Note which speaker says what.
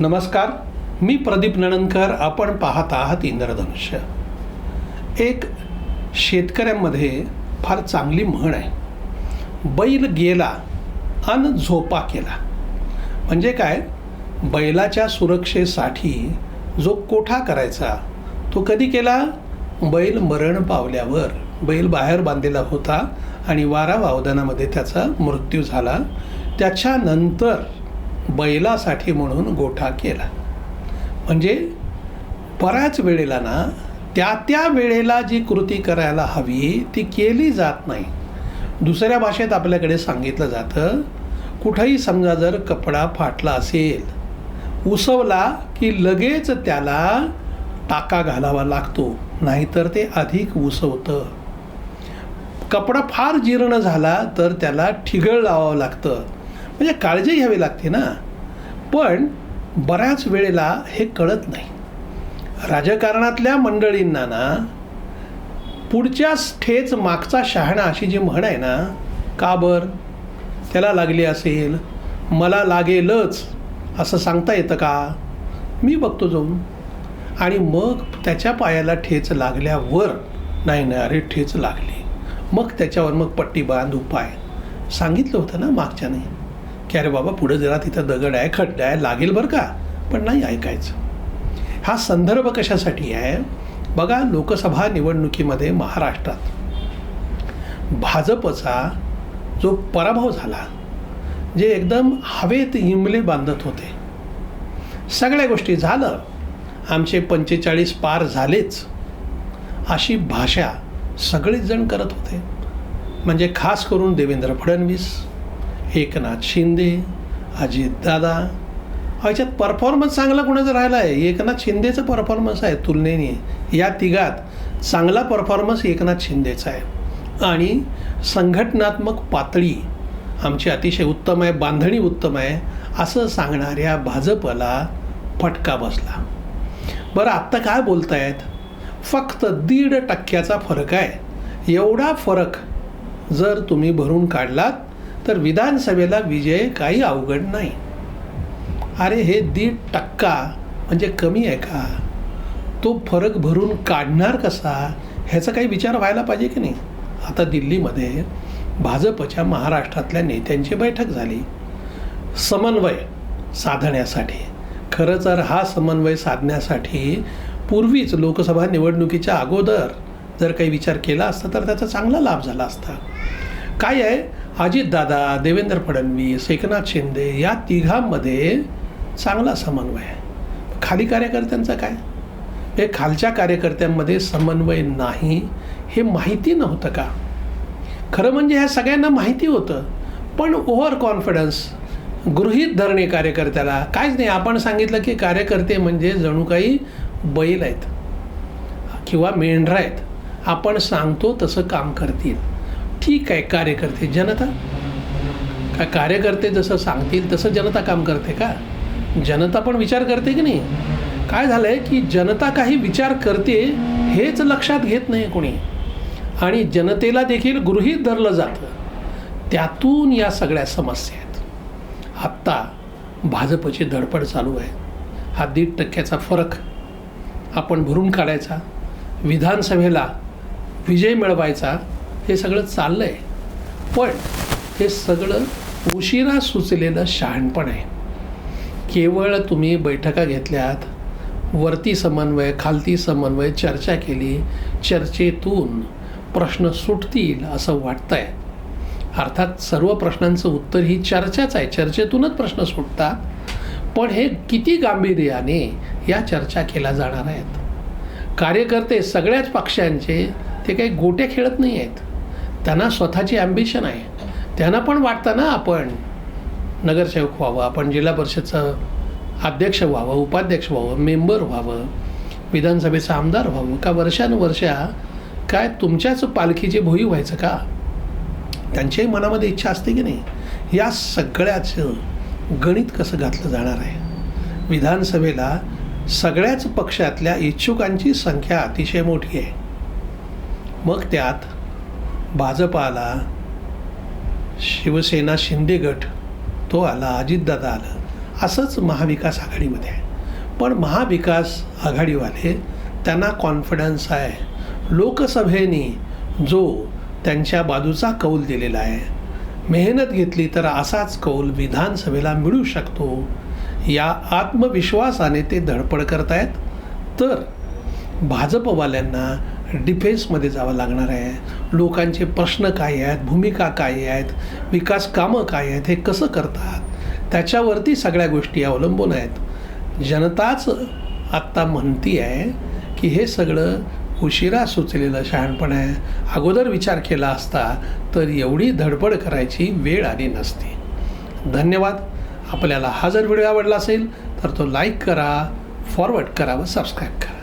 Speaker 1: नमस्कार मी प्रदीप नणनकर आपण पाहत आहात इंद्रधनुष्य. एक शेतकऱ्यांमध्ये फार चांगली म्हण आहे. बैल गेला अन झोपा केला. म्हणजे काय? बैलाच्या सुरक्षेसाठी जो कोठा करायचा तो कधी केला? बैल मरण पावल्यावर. बैल बाहेर बांधलेला होता आणि वारा वावदानामध्ये त्याचा मृत्यू झाला. त्याच्यानंतर बैलासाठी म्हणून गोठा केला. म्हणजे बऱ्याच वेळेला ना त्या त्या वेळेला जी कृती करायला हवी ती केली जात नाही. दुसऱ्या भाषेत आपल्याकडे सांगितलं जातं कुठंही समजा जर कपडा फाटला असेल उसवला की लगेच त्याला टाका घालावा लागतो नाहीतर ते अधिक उसवतं. कपडा फार जीर्ण झाला तर त्याला ठिगळ लावावं लागतं. म्हणजे काळजी घ्यावी लागते ना. पण बऱ्याच वेळेला हे कळत नाही. राजकारणातल्या मंडळींना ना पुढच्याच ठेच मागचा शहाणा अशी जी म्हण आहे ना का बर? त्याला लागली असेल. मला लागेलच. असं सांगता येतं का? मी बघतो जाऊन. आणि मग त्याच्या पायाला ठेच लागल्यावर नाही ना अरे ठेच लागली. मग त्याच्यावर मग पट्टी बांध उपाय. सांगितलं होतं ना मागच्याने. की अरे बाबा पुढं जरा तिथं दगड आहे खड्डा आहे लागेल बरं का? पण नाही ऐकायचं. हा संदर्भ कशासाठी आहे? बघा लोकसभा निवडणुकीमध्ये महाराष्ट्रात भाजपचा जो पराभव झाला जे एकदम हवेत हिमले बांधत होते. सगळ्या गोष्टी झालं. आमचे पंचेचाळीस पार झालेच. अशी भाषा सगळेच जण करत होते. म्हणजे खास करून देवेंद्र फडणवीस एकनाथ शिंदे अजितदादा ह्याच्यात परफॉर्मन्स चांगला कोणाचा राहिला आहे एकनाथ शिंदेचं परफॉर्मन्स आहे तुलनेने. या तिघात चांगला परफॉर्मन्स एकनाथ शिंदेचा आहे. आणि संघटनात्मक पातळी आमची अतिशय उत्तम आहे बांधणी उत्तम आहे असं सांगणाऱ्या भाजपला फटका बसला. बरं आत्ता काय बोलतायत? फक्त दीड टक्क्याचा फरक आहे. एवढा फरक जर तुम्ही भरून काढलात तर विधानसभेला विजय काही अवघड नाही. अरे हे दीड टक्का म्हणजे कमी आहे का? तो फरक भरून काढणार कसा? ह्याचा काही विचार व्हायला पाहिजे की नाही? आता दिल्लीमध्ये भाजपच्या महाराष्ट्रातल्या नेत्यांची बैठक झाली. समन्वय साधण्यासाठी. खरं तर हा समन्वय साधण्यासाठी पूर्वीच लोकसभा निवडणुकीच्या अगोदर जर काही विचार केला असता तर त्याचा चांगला लाभ झाला असता. काय आहे? अजितदादा देवेंद्र फडणवीस एकनाथ शिंदे या तिघांमध्ये चांगला समन्वय आहे. खाली कार्यकर्त्यांचा काय? हे खालच्या कार्यकर्त्यांमध्ये समन्वय नाही हे माहिती नव्हतं का? खरं म्हणजे ह्या सगळ्यांना माहिती होतं पण ओव्हर कॉन्फिडन्स. गृहीत धरणे कार्यकर्त्याला. काहीच नाही आपण सांगितलं की कार्यकर्ते म्हणजे जणू काही बैल आहेत किंवा मेंढरा आहेत. आपण सांगतो तसं काम करतील. ठीक आहे कार्यकर्ते जनता? काय कार्यकर्ते जसं सांगतील तसं जनता काम करते का? जनता पण विचार करते की नाही? काय झालं आहे की जनता काही विचार करते हेच लक्षात घेत नाही कोणी. आणि जनतेला देखील गृहीत धरलं जातं. त्यातून या सगळ्या समस्या आहेत. आत्ता भाजपची धडपड चालू आहे. हा दीड टक्क्याचा फरक आपण भरून काढायचा. विधानसभेला विजय मिळवायचा. हे सगळं चाललं आहे पण हे सगळं उशिरा सुचलेलं शहाणपण आहे. केवळ तुम्ही बैठका घेतल्यात वरती समन्वय खालती समन्वय चर्चा केली चर्चेतून प्रश्न सुटतील असं वाटतं आहे अर्थात सर्व प्रश्नांचं उत्तर ही चर्चाच आहे. चर्चेतूनच प्रश्न सुटतात. पण हे किती गांभीर्याने या चर्चा केल्या जाणार आहेत? कार्यकर्ते सगळ्याच पक्षांचे ते काही गोटे खेळत नाही आहेत त्यांना स्वतःची ॲम्बिशन आहे. त्यांना पण वाटतं ना आपण नगरसेवक व्हावं आपण जिल्हा परिषदचं अध्यक्ष व्हावं उपाध्यक्ष व्हावं मेंबर व्हावं विधानसभेचा आमदार व्हावं का वर्षानुवर्षा काय तुमच्याच पालखीची भोई व्हायचं का? त्यांच्याही मनामध्ये इच्छा असते की नाही? या सगळ्याचं गणित कसं घातलं जाणार आहे? विधानसभेला सगळ्याच पक्षातल्या इच्छुकांची संख्या अतिशय मोठी आहे. मग त्यात भाजप आला शिवसेना शिंदे गट तो आला अजितदादा आलं. असंच महाविकास आघाडीमध्ये आहे. पण महाविकास आघाडीवाले त्यांना कॉन्फिडन्स आहे. लोकसभेने जो त्यांच्या बाजूचा कौल दिलेला आहे मेहनत घेतली तर असाच कौल विधानसभेला मिळू शकतो या आत्मविश्वासाने ते धडपड करतायत. तर भाजपवाल्यांना डिफेन्समध्ये जावं लागणार आहे. लोकांचे प्रश्न काय आहेत? भूमिका काय आहेत? विकास कामं काय आहेत? हे कसं करतात? त्याच्यावरती सगळ्या गोष्टी अवलंबून आहेत. जनताच आत्ता म्हणती आहे की हे सगळं उशिरा सुचलेलं शहाणपण आहे. अगोदर विचार केला असता तर एवढी धडपड करायची वेळ आली नसती. धन्यवाद. आपल्याला हा जर व्हिडिओ आवडला असेल तर तो लाईक करा फॉरवर्ड करा व सबस्क्राईब करा.